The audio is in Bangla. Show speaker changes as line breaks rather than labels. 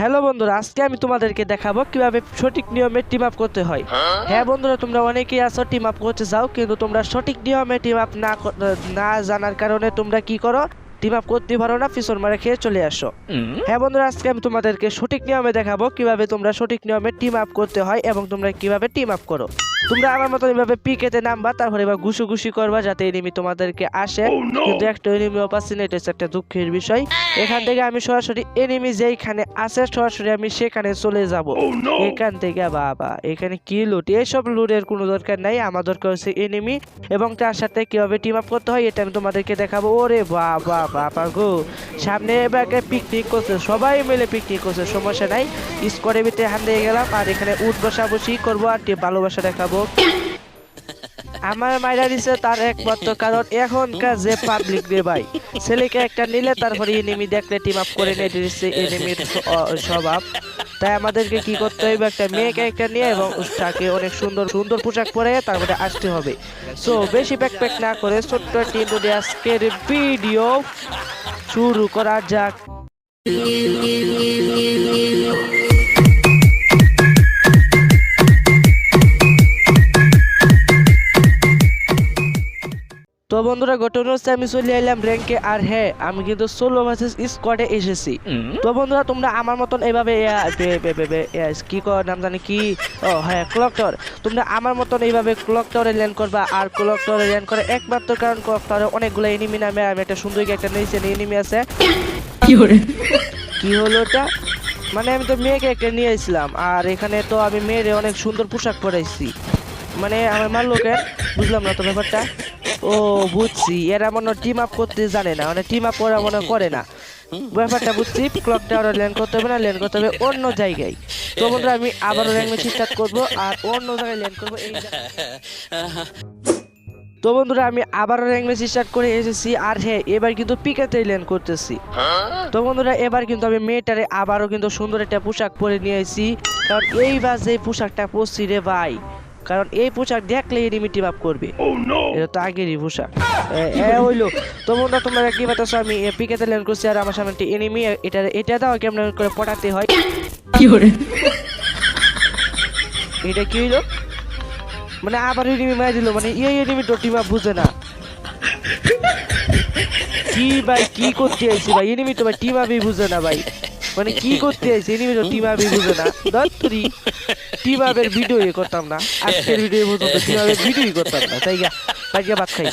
হ্যালো বন্ধুরা আজকে আমি তোমাদেরকে দেখাবো কীভাবে সঠিক নিয়মে টিম আপ করতে হয়। হ্যাঁ বন্ধুরা তোমরা অনেকেই আছো টিম আপ করতে যাও কিন্তু তোমরা সঠিক নিয়মে টিম আপ না না জানার কারণে তোমরা কি করো? টিম আপ করতে পারো না পিছন মারে খেয়ে চলে আসো। হ্যাঁ বন্ধুরা আজকে আমি তোমাদেরকে সঠিক নিয়মে দেখাবো কীভাবে তোমরা সঠিক নিয়মে টিম আপ করতে হয় এবং তোমরা কীভাবে টিম আপ করো। তোমরা আমার মতো এভাবে পিকেতে নামবা তারপরে এবার ঘুষু ঘুষি করবা যাতে এনিমি তোমাদেরকে আসে। কিন্তু একটা এনিমিও পাচ্ছি না এটা একটা দুঃখের বিষয়। এখান থেকে আমি সরাসরি এনিমি যেইখানে আছে সরাসরি আমি সেখানে চলে যাব। এখান থেকে বাবা এখানে কি লুট এইসব লুটের কোনো দরকার নাই আমার দরকার হচ্ছে এনিমি এবং তার সাথে কীভাবে টিম আপ করতে হয় এটা আমি তোমাদেরকে দেখাবো। ওরে বাবা বাবা গো! সামনে এবার পিকনিক করছে সবাই মিলে পিকনিক করছে সমস্যা নাই। স্কোয়ারের ভিতরে হান দিয়ে গেলাম আর এখানে উঠ বসা বসি করব আর ভালোবাসা দেখাবো। আমার মাইরা দিছে তার একমাত্র কারণ এখনকার যে পাবলিক রে ভাই, ছেলেকে একটা নিলে তারপরে এনিমি দেখলে টিম আপ করে নিয়ে দিচ্ছে এনিমির স্বভাব। তাই আমাদেরকে কি করতে হবে একটা মেয়েকে একটা নিয়ে এবং তাকে অনেক সুন্দর সুন্দর পোশাক পরে তারপরে আসতে হবে। সো বেশি প্যাক প্যাক না করে ছোট্ট টিম দিয়ে আজকের ভিডিও শুরু করা যাক। তো বন্ধুরা ঘটনা হচ্ছে আমি চলে এলাম র্যাঙ্কে আর হ্যাঁ আমি কিন্তু সোলো ভার্সেস স্কোয়াডে এসেছি। তো বন্ধুরা তোমরা আমার মতন এভাবে কি কর নাম জানি কি? ও হ্যাঁ ক্লক টাওয়ার তোমরা আমার মতন এইভাবে ক্লক টাওয়ারে ল্যান্ড করবা আর ক্লক টাওয়ারে ল্যান্ড করে একমাত্র কারণ ক্লক টাওয়ারে অনেকগুলো এনিমি নামে আমি একটা সুন্দর একটা নিয়েছি এনিমি আছে। কি হলো ওটা? মানে আমি তো মেয়েকে একটা নিয়ে এসেছিলাম আর এখানে তো আমি মেয়েরে অনেক সুন্দর পোশাক পরাইছি। মানে আমার মারলো কেন বুঝলাম না তো ব্যাপারটা? ও, বুঝছি। এরা মনে টিম আপ করতে জানে না। মানে টিম আপ ওরা মনে করে না। ব্যাপারটা বুঝছি ক্লক টাওয়ার ল্যান্ড করতে হবে না ল্যান্ড করতে হবে অন্য জায়গায়। তো বন্ধুরা, আমি আবারও ম্যাচ স্টার্ট করব আর অন্য জায়গায় ল্যান্ড করব এই তো বন্ধুরা, আমি আবারও ম্যাচ স্টার্ট করে এসেছি আর হ্যাঁ এবার কিন্তু পিকাতেই ল্যান্ড করতেছি। তো বন্ধুরা, এবার কিন্তু আমি মেয়েটারে আবারও কিন্তু সুন্দর একটা পোশাক পরে নিয়ে এসেছি কারণ এইবার যে পোশাকটা পরছি রে ভাই। কারণ এই পোশাক দেখলে এনিমি টিম আপ করবে। এটা তো আগেরই পোশাক। এ- এ হইল তো বন্ধুরা তোমরা কি বাতাস আমি পিকেতে ল্যান্ড করছি আর আমার সামনে একটা এনিমি এটা এটা দাও কেমন করে পটাতে হয়। কি করে এটা কি হইল? মানে আবার এনিমি মারা দিল মানে এই এনিমি তো টিম আপ বুঝে না। কি ভাই কি করতে আইছি ভাই? এনিমি তো ভাই টিম আপই বুঝে না ভাই। মানে কি করতে আছে এনিমে তো টিম আপই বুঝে না। দত্তরি টিম আপের ভিডিও করতাম না। আজকের ভিডিও পর্যন্ত টিম আপের ভিডিওই করতাম না। তাই গা ভাত খাই।